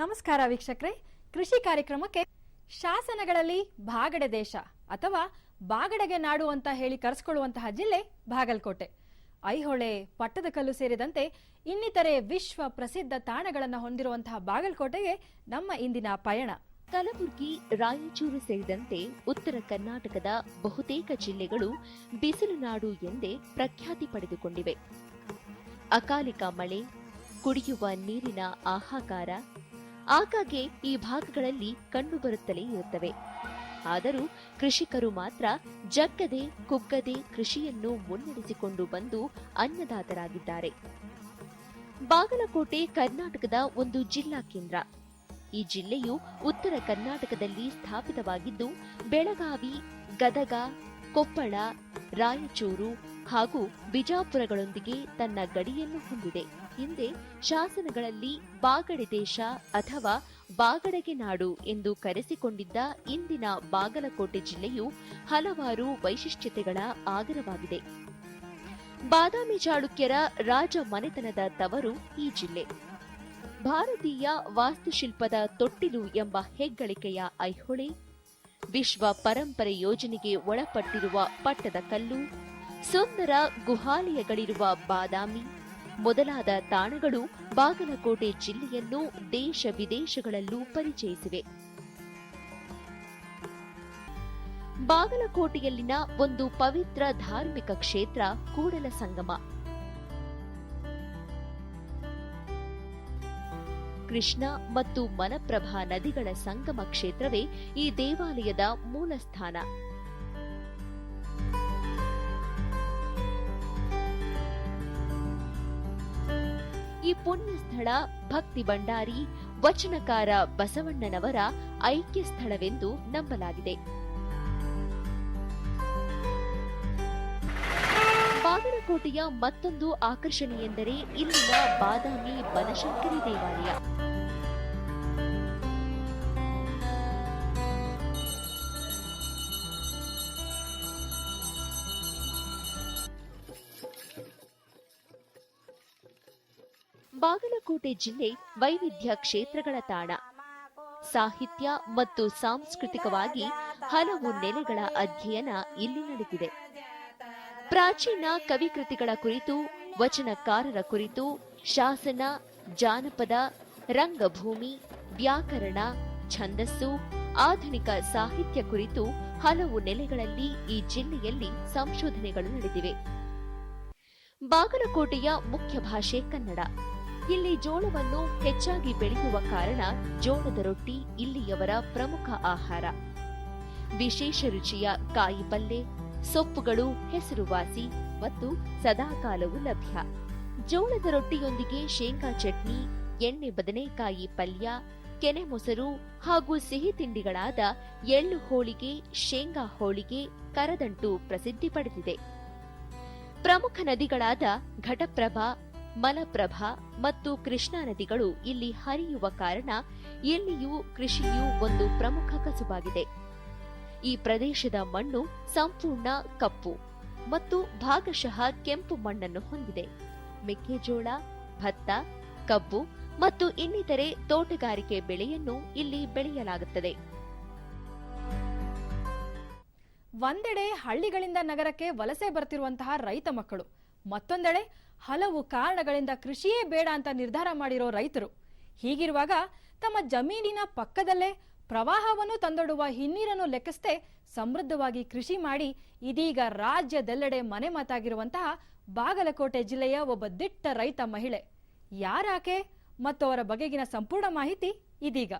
ನಮಸ್ಕಾರ ವೀಕ್ಷಕರೇ. ಕೃಷಿ ಕಾರ್ಯಕ್ರಮಕ್ಕೆ ಶಾಸನಗಳಲ್ಲಿ ಬಾಗಡೆ ದೇಶ ಅಥವಾ ಬಾಗಡೆಗೆ ನಾಡು ಅಂತ ಹೇಳಿ ಕರೆಸಿಕೊಳ್ಳುವಂತಹ ಜಿಲ್ಲೆ ಬಾಗಲಕೋಟೆ. ಐಹೊಳೆ ಪಟ್ಟದಕಲ್ಲು ಸೇರಿದಂತೆ ಇನ್ನಿತರೆ ವಿಶ್ವ ಪ್ರಸಿದ್ಧ ತಾಣಗಳನ್ನು ಹೊಂದಿರುವಂತಹ ಬಾಗಲಕೋಟೆಗೆ ನಮ್ಮ ಇಂದಿನ ಪಯಣ. ಕಲಬುರಗಿ ರಾಯಚೂರು ಸೇರಿದಂತೆ ಉತ್ತರ ಕರ್ನಾಟಕದ ಬಹುತೇಕ ಜಿಲ್ಲೆಗಳು ಬಿಸಿಲು ನಾಡು ಎಂದೇ ಪ್ರಖ್ಯಾತಿ ಪಡೆದುಕೊಂಡಿವೆ. ಅಕಾಲಿಕ ಮಳೆ, ಕುಡಿಯುವ ನೀರಿನ ಹಾಹಾಕಾರ ಆಗಾಗ್ಗೆ ಈ ಭಾಗಗಳಲ್ಲಿ ಕಂಡುಬರುತ್ತಲೇ ಇರುತ್ತವೆ. ಆದರೂ ಕೃಷಿಕರು ಮಾತ್ರ ಜಗ್ಗದೆ ಕುಗ್ಗದೆ ಕೃಷಿಯನ್ನು ಮುನ್ನಡೆಸಿಕೊಂಡು ಬಂದು ಅನ್ನದಾತರಾಗಿದ್ದಾರೆ. ಬಾಗಲಕೋಟೆ ಕರ್ನಾಟಕದ ಒಂದು ಜಿಲ್ಲಾ ಕೇಂದ್ರ. ಈ ಜಿಲ್ಲೆಯು ಉತ್ತರ ಕರ್ನಾಟಕದಲ್ಲಿ ಸ್ಥಾಪಿತವಾಗಿದ್ದು, ಬೆಳಗಾವಿ, ಗದಗ, ಕೊಪ್ಪಳ, ರಾಯಚೂರು ಹಾಗೂ ಬಿಜಾಪುರಗಳೊಂದಿಗೆ ತನ್ನ ಗಡಿಯನ್ನು ಹೊಂದಿದೆ. ಹಿಂದೆ ಶಾಸನಗಳಲ್ಲಿ ಬಾಗಡೆ ದೇಶ ಅಥವಾ ಬಾಗಡಗೆ ನಾಡು ಎಂದು ಕರೆಸಿಕೊಂಡಿದ್ದ ಇಂದಿನ ಬಾಗಲಕೋಟೆ ಜಿಲ್ಲೆಯು ಹಲವಾರು ವೈಶಿಷ್ಟ್ಯತೆಗಳ ಆಗರವಾಗಿದೆ. ಬಾದಾಮಿ ಚಾಳುಕ್ಯರ ರಾಜ ಮನೆತನದ ತವರು ಈ ಜಿಲ್ಲೆ. ಭಾರತೀಯ ವಾಸ್ತುಶಿಲ್ಪದ ತೊಟ್ಟಿಲು ಎಂಬ ಹೆಗ್ಗಳಿಕೆಯ ಐಹೊಳೆ, ವಿಶ್ವ ಪರಂಪರೆ ಯೋಜನೆಗೆ ಒಳಪಟ್ಟಿರುವ ಪಟ್ಟದ ಕಲ್ಲು, ಸುಂದರ ಗುಹಾಲಯಗಳಿರುವ ಬಾದಾಮಿ ಮೊದಲಾದ ತಾಣಗಳು ಬಾಗಲಕೋಟೆ ಜಿಲ್ಲೆಯನ್ನು ದೇಶ ವಿದೇಶಗಳಲ್ಲೂ ಪರಿಚಯಿಸಿವೆ. ಬಾಗಲಕೋಟೆಯಲ್ಲಿನ ಒಂದು ಪವಿತ್ರ ಧಾರ್ಮಿಕ ಕ್ಷೇತ್ರ ಕೂಡಲ ಸಂಗಮ. ಕೃಷ್ಣ ಮತ್ತು ಮಲಪ್ರಭಾ ನದಿಗಳ ಸಂಗಮ ಕ್ಷೇತ್ರವೇ ಈ ದೇವಾಲಯದ ಮೂಲ ಸ್ಥಾನ. ಈ ಪುಣ್ಯ ಸ್ಥಳ ಭಕ್ತಿ ಭಂಡಾರಿ ವಚನಕಾರ ಬಸವಣ್ಣನವರ ಐಕ್ಯ ಸ್ಥಳವೆಂದು ನಂಬಲಾಗಿದೆ. ಬಾಗಲಕೋಟೆಯ ಮತ್ತೊಂದು ಆಕರ್ಷಣೆಯೆಂದರೆ ಇಲ್ಲಿನ ಬಾದಾಮಿ ಬನಶಂಕರಿ ದೇವಾಲಯ. ಬಾಗಲಕೋಟೆ ಜಿಲ್ಲೆ ವೈವಿಧ್ಯ ಕ್ಷೇತ್ರಗಳ ತಾಣ. ಸಾಹಿತ್ಯ ಮತ್ತು ಸಾಂಸ್ಕೃತಿಕವಾಗಿ ಹಲವು ನೆಲೆಗಳ ಅಧ್ಯಯನ ಇಲ್ಲಿ ನಡೆದಿದೆ. ಪ್ರಾಚೀನ ಕವಿಕೃತಿಗಳ ಕುರಿತು, ವಚನಕಾರರ ಕುರಿತು, ಶಾಸನ, ಜಾನಪದ, ರಂಗಭೂಮಿ, ವ್ಯಾಕರಣ, ಛಂದಸ್ಸು, ಆಧುನಿಕ ಸಾಹಿತ್ಯ ಕುರಿತು ಹಲವು ನೆಲೆಗಳಲ್ಲಿ ಈ ಜಿಲ್ಲೆಯಲ್ಲಿ ಸಂಶೋಧನೆಗಳು ನಡೆದಿವೆ. ಬಾಗಲಕೋಟೆಯ ಮುಖ್ಯ ಭಾಷೆ ಕನ್ನಡ. ಇಲ್ಲಿ ಜೋಳವನ್ನು ಹೆಚ್ಚಾಗಿ ಬೆಳೆಯುವ ಕಾರಣ ಜೋಳದ ರೊಟ್ಟಿ ಇಲ್ಲಿಯವರ ಪ್ರಮುಖ ಆಹಾರ. ವಿಶೇಷ ರುಚಿಯ ಕಾಯಿ ಪಲ್ಲೆ, ಸೊಪ್ಪುಗಳು ಹೆಸರುವಾಸಿ ಮತ್ತು ಸದಾಕಾಲವೂ ಲಭ್ಯ. ಜೋಳದ ರೊಟ್ಟಿಯೊಂದಿಗೆ ಶೇಂಗಾ ಚಟ್ನಿ, ಎಣ್ಣೆ ಬದನೆಕಾಯಿ ಪಲ್ಯ, ಕೆನೆ ಮೊಸರು ಹಾಗೂ ಸಿಹಿ ತಿಂಡಿಗಳಾದ ಎಳ್ಳು ಹೋಳಿಗೆ, ಶೇಂಗಾ ಹೋಳಿಗೆ ಕರದಂಟು ಪ್ರಸಿದ್ಧಿ ಪಡೆದಿದೆ. ಪ್ರಮುಖ ನದಿಗಳಾದ ಘಟಪ್ರಭಾ ಮಲಪ್ರಭಾ ಮತ್ತು ಕೃಷ್ಣಾ ನದಿಗಳು ಇಲ್ಲಿ ಹರಿಯುವ ಕಾರಣ ಇಲ್ಲಿಯೂ ಕೃಷಿಯು ಒಂದು ಪ್ರಮುಖ ಕಸುಬಾಗಿದೆ. ಈ ಪ್ರದೇಶದ ಮಣ್ಣು ಸಂಪೂರ್ಣ ಕಪ್ಪು ಮತ್ತು ಭಾಗಶಃ ಕೆಂಪು ಮಣ್ಣನ್ನು ಹೊಂದಿದೆ. ಮೆಕ್ಕೆಜೋಳ, ಭತ್ತ, ಕಬ್ಬು ಮತ್ತು ಇನ್ನಿತರೆ ತೋಟಗಾರಿಕೆ ಬೆಳೆಯನ್ನು ಇಲ್ಲಿ ಬೆಳೆಯಲಾಗುತ್ತದೆ. ಒಂದೆಡೆ ಹಳ್ಳಿಗಳಿಂದ ನಗರಕ್ಕೆ ವಲಸೆ ಬರ್ತಿರುವಂತಹ ರೈತ ಮಕ್ಕಳು, ಮತ್ತೊಂದೆಡೆ ಹಲವು ಕಾರಣಗಳಿಂದ ಕೃಷಿಯೇ ಬೇಡ ಅಂತ ನಿರ್ಧಾರ ಮಾಡಿರೋ ರೈತರು. ಹೀಗಿರುವಾಗ ತಮ್ಮ ಜಮೀನಿನ ಪಕ್ಕದಲ್ಲೇ ಪ್ರವಾಹವನ್ನು ತಂದೊಡುವ ಹಿನ್ನೀರನ್ನು ಲೆಕ್ಕಿಸದೆ ಸಮೃದ್ಧವಾಗಿ ಕೃಷಿ ಮಾಡಿ ಇದೀಗ ರಾಜ್ಯದೆಲ್ಲೆಡೆ ಮನೆ ಮಾತಾಗಿರುವಂತಹ ಬಾಗಲಕೋಟೆ ಜಿಲ್ಲೆಯ ಒಬ್ಬ ದಿಟ್ಟ ರೈತ ಮಹಿಳೆ. ಯಾರಾಕೆ ಮತ್ತು ಅವರ ಬಗೆಗಿನ ಸಂಪೂರ್ಣ ಮಾಹಿತಿ ಇದೀಗ.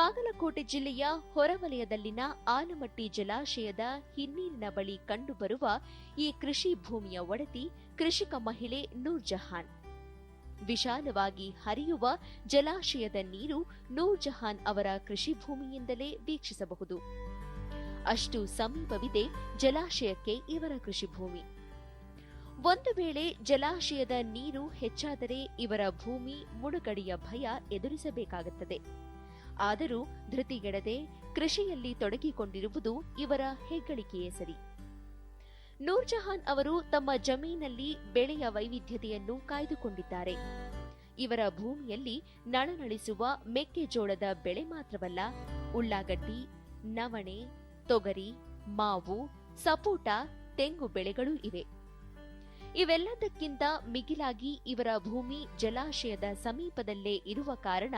ಬಾಗಲಕೋಟೆ ಜಿಲ್ಲೆಯ ಹೊರವಲಯದಲ್ಲಿನ ಆಲಮಟ್ಟಿ ಜಲಾಶಯದ ಹಿನ್ನೀರಿನ ಬಳಿ ಕಂಡುಬರುವ ಈ ಕೃಷಿ ಭೂಮಿಯ ಒಡತಿ ಕೃಷಿಕ ಮಹಿಳೆ ನೂರ್ ಜಹಾನ್ ವಿಶಾಲವಾಗಿ ಹರಿಯುವ ಜಲಾಶಯದ ನೀರು ನೂರ್ ಜಹಾನ್ ಅವರ ಕೃಷಿ ಭೂಮಿಯಿಂದಲೇ ವೀಕ್ಷಿಸಬಹುದು. ಅಷ್ಟು ಸಮೀಪವಿದೆ ಜಲಾಶಯಕ್ಕೆ ಇವರ ಕೃಷಿ ಭೂಮಿ. ಒಂದು ವೇಳೆ ಜಲಾಶಯದ ನೀರು ಹೆಚ್ಚಾದರೆ ಇವರ ಭೂಮಿ ಮುಳುಗಡೆಯ ಭಯ ಎದುರಿಸಬೇಕಾಗುತ್ತದೆ. ಆದರೂ ಧೃತಿಗೆಡದೆ ಕೃಷಿಯಲ್ಲಿ ತೊಡಗಿಕೊಂಡಿರುವುದು ಇವರ ಹೆಗ್ಗಳಿಕೆಯೇ ಸರಿ. ನೂರ್ಜಹಾನ್ ಅವರು ತಮ್ಮ ಜಮೀನಲ್ಲಿ ಬೆಳೆಯ ವೈವಿಧ್ಯತೆಯನ್ನು ಕಾಯ್ದುಕೊಂಡಿದ್ದಾರೆ. ಇವರ ಭೂಮಿಯಲ್ಲಿ ನಳನಳಿಸುವ ಮೆಕ್ಕೆಜೋಳದ ಬೆಳೆ ಮಾತ್ರವಲ್ಲ, ಉಳ್ಳಾಗಡ್ಡಿ, ನವಣೆ, ತೊಗರಿ, ಮಾವು, ಸಪೋಟ, ತೆಂಗು ಬೆಳೆಗಳೂ ಇವೆ. ಇವೆಲ್ಲದಕ್ಕಿಂತ ಮಿಗಿಲಾಗಿ ಇವರ ಭೂಮಿ ಜಲಾಶಯದ ಸಮೀಪದಲ್ಲೇ ಇರುವ ಕಾರಣ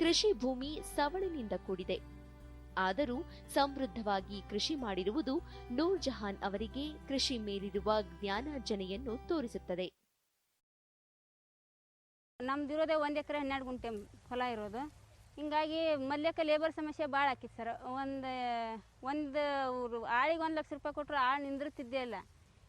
ಕೃಷಿ ಭೂಮಿ ಸವಳಿನಿಂದ ಕೂಡಿದೆ. ಆದರೂ ಸಮೃದ್ಧವಾಗಿ ಕೃಷಿ ಮಾಡಿರುವುದು ನೂರ್ ಜಹಾನ್ ಅವರಿಗೆ ಕೃಷಿ ಮೇಲಿರುವ ಜ್ಞಾನಾರ್ಜನೆಯನ್ನು ತೋರಿಸುತ್ತದೆ. ನಮ್ದಿರೋದೇ ಒಂದು ಎಕರೆ ಹನ್ನೆರಡು ಗುಂಟೆ ಹೊಲ ಇರೋದು. ಹಿಂಗಾಗಿ ಮಲ್ಯಕ್ಕೆ ಲೇಬರ್ ಸಮಸ್ಯೆ ಭಾಳ ಆಕಿತ್ತು ಸರ್ ಒಂದು ಒಂದು ಆಳಿಗೆ ಒಂದು ಲಕ್ಷ ರೂಪಾಯಿ ಕೊಟ್ಟರು ಆಳು ನಿಂದಿರ್ತಿದ್ದೇ ಇಲ್ಲ.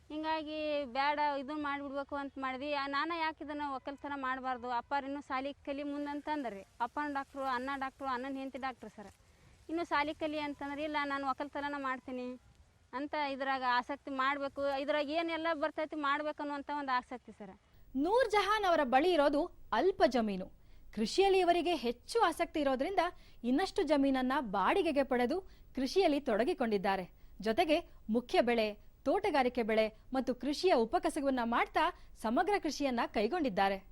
ಹಿಂಗಾಗಿ ಬೇಡ ಇದು ಮಾಡಿಬಿಡ್ಬೇಕು ಅಂತ ಮಾಡಿದ್ವಿ. ನಾನು ಯಾಕೆ ಇದನ್ನು ಒಕ್ಕಲ್ತನ ಮಾಡಬಾರ್ದು? ಅಪ್ಪಾರ ಇನ್ನೂ ಸಾಲಿ ಕಲಿ ಮುಂದೆ ಅಂತಂದ್ರೆ ರೀ ಅಪ್ಪನ ಡಾಕ್ಟ್ರು ಅನ್ನ ಡಾಕ್ಟ್ರು, ಅಣ್ಣನ ಹೆಂಡತಿ ಡಾಕ್ಟ್ರು ಸರ್. ಇನ್ನು ಸಾಲಿ ಕಲಿ ಅಂತಂದ್ರೆ, ಇಲ್ಲ, ನಾನು ಒಕ್ಕಲ್ತನ ಮಾಡ್ತೀನಿ ಅಂತ ಇದ್ರಾಗ ಆಸಕ್ತಿ ಮಾಡಬೇಕು. ಇದ್ರಾಗ ಏನೆಲ್ಲ ಬರ್ತೈತಿ ಮಾಡ್ಬೇಕು ಅನ್ನುವಂಥ ಒಂದು ಆಸಕ್ತಿ ಸರ್. ನೂರ್ ಜಹಾನ್ ಅವರ ಬಳಿ ಇರೋದು ಅಲ್ಪ ಜಮೀನು. ಕೃಷಿಯಲ್ಲಿ ಇವರಿಗೆ ಹೆಚ್ಚು ಆಸಕ್ತಿ ಇರೋದ್ರಿಂದ ಇನ್ನಷ್ಟು ಜಮೀನನ್ನ ಬಾಡಿಗೆಗೆ ಪಡೆದು ಕೃಷಿಯಲ್ಲಿ ತೊಡಗಿಕೊಂಡಿದ್ದಾರೆ. ಜೊತೆಗೆ ಮುಖ್ಯ ಬೆಳೆ ತೋಟಗಾರಿಕೆ ಬೆಳೆ ಮತ್ತು ಕೃಷಿಯ ಉಪಕಸಬನ್ನ ಮಾಡ್ತಾ ಸಮಗ್ರ ಕೃಷಿಯನ್ನ ಕೈಗೊಂಡಿದ್ದಾರೆ.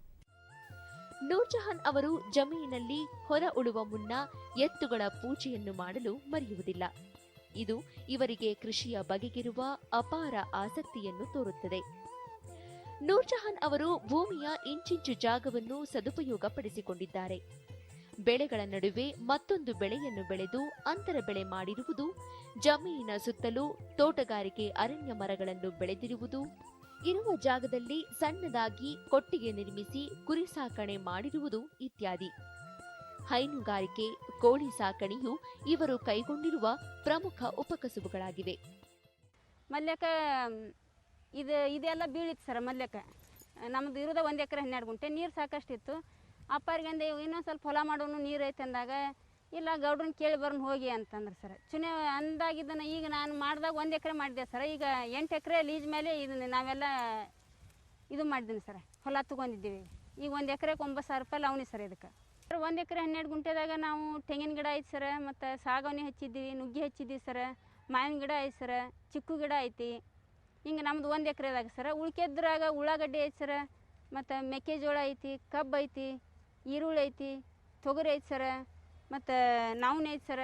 ನೂರ್ಜಹಾನ್ ಅವರು ಜಮೀನಿನಲ್ಲಿ ಹೊರ ಉಳುವ ಮುನ್ನ ಎತ್ತುಗಳ ಪೂಜೆಯನ್ನು ಮಾಡಲು ಮರೆಯುವುದಿಲ್ಲ. ಇದು ಇವರಿಗೆ ಕೃಷಿಯ ಬಗೆಗಿರುವ ಅಪಾರ ಆಸಕ್ತಿಯನ್ನು ತೋರುತ್ತದೆ. ನೂರ್ಜಹಾನ್ ಅವರು ಭೂಮಿಯ ಇಂಚಿಂಚು ಜಾಗವನ್ನು ಸದುಪಯೋಗಪಡಿಸಿಕೊಂಡಿದ್ದಾರೆ. ಬೆಳೆಗಳ ನಡುವೆ ಮತ್ತೊಂದು ಬೆಳೆಯನ್ನು ಬೆಳೆದು ಅಂತರ ಬೆಳೆ ಮಾಡಿರುವುದು, ಜಮೀನಿನ ಸುತ್ತಲೂ ತೋಟಗಾರಿಕೆ ಅರಣ್ಯ ಮರಗಳನ್ನು ಬೆಳೆದಿರುವುದು, ಇರುವ ಜಾಗದಲ್ಲಿ ಸಣ್ಣದಾಗಿ ಕೊಟ್ಟಿಗೆ ನಿರ್ಮಿಸಿ ಕುರಿ ಸಾಕಣೆ ಮಾಡಿರುವುದು ಇತ್ಯಾದಿ. ಹೈನುಗಾರಿಕೆ, ಕೋಳಿ ಸಾಕಣೆಯು ಇವರು ಕೈಗೊಂಡಿರುವ ಪ್ರಮುಖ ಉಪಕಸುಬುಗಳಾಗಿವೆ. ಮಲ್ಯಕ ಇದು, ಇದೆಲ್ಲ ಬೀಳಿತ್ತು ಸರ್ ಮಲ್ಯಕ. ನಮ್ದು ಇರೋದ ಒಂದು ಎಕರೆ ಹನ್ನೆರಡು ಗುಂಟೆ. ನೀರು ಸಾಕಷ್ಟಿತ್ತು. ಅಪ್ಪರಿಗೆ ಅಂದೆ ಇನ್ನೊಂದು ಸ್ವಲ್ಪ ಹೊಲ ಮಾಡೋನು ನೀರು ಐತೆ ಅಂದಾಗ, ಇಲ್ಲ ಗೌಡ್ರನ್ನ ಕೇಳಿ ಬರೋಣ ಹೋಗಿ ಅಂತಂದ್ರೆ ಸರ್. ಚುನೆ ಅಂದಾಗಿದ್ದನ್ನು ಈಗ ನಾನು ಮಾಡಿದಾಗ ಒಂದು ಎಕರೆ ಮಾಡಿದೆ ಸರ್. ಈಗ ಎಂಟು ಎಕರೆ ಲೀಜ್ ಮೇಲೆ ಇದನ್ನ ನಾವೆಲ್ಲ ಇದು ಮಾಡಿದ್ದೀನಿ ಸರ್. ಹೊಲ ತೊಗೊಂಡಿದ್ದೀವಿ. ಈಗ ಒಂದು ಎಕರೆಗೆ ಒಂಬತ್ತು ಸಾವಿರ ರೂಪಾಯಿ ಲಾವಣಿ ಸರ್ ಇದಕ್ಕೆ. ಸರ್, ಒಂದು ಎಕರೆ ಹನ್ನೆರಡು ಗುಂಟೆದಾಗ ನಾವು ತೆಂಗಿನ ಗಿಡ ಐತೆ ಸರ್. ಮತ್ತು ಸಾಗವನಿ ಹಚ್ಚಿದ್ದೀವಿ, ನುಗ್ಗಿ ಹಚ್ಚಿದ್ದೀವಿ ಸರ್. ಮಾವಿನ ಗಿಡ ಐತೆ ಸರ್. ಚಿಕ್ಕು ಗಿಡ ಐತಿ. ಹಿಂಗೆ ನಮ್ದು ಒಂದು ಎಕರೆದಾಗ ಸರ. ಉಳ್ಕೆದ್ರಾಗ ಉಳ್ಳಾಗಡ್ಡಿ ಐತಿ ಸರ. ಮತ್ತು ಮೆಕ್ಕೆಜೋಳ ಐತಿ, ಕಬ್ಬು ಐತಿ. ಈರುಳ್ಳಿ ಐತಿ, ತೊಗರಿ ಐತಿ ಸರ, ಮತ್ತು ನವ್ಣೆ ಐತಿ ಸರ,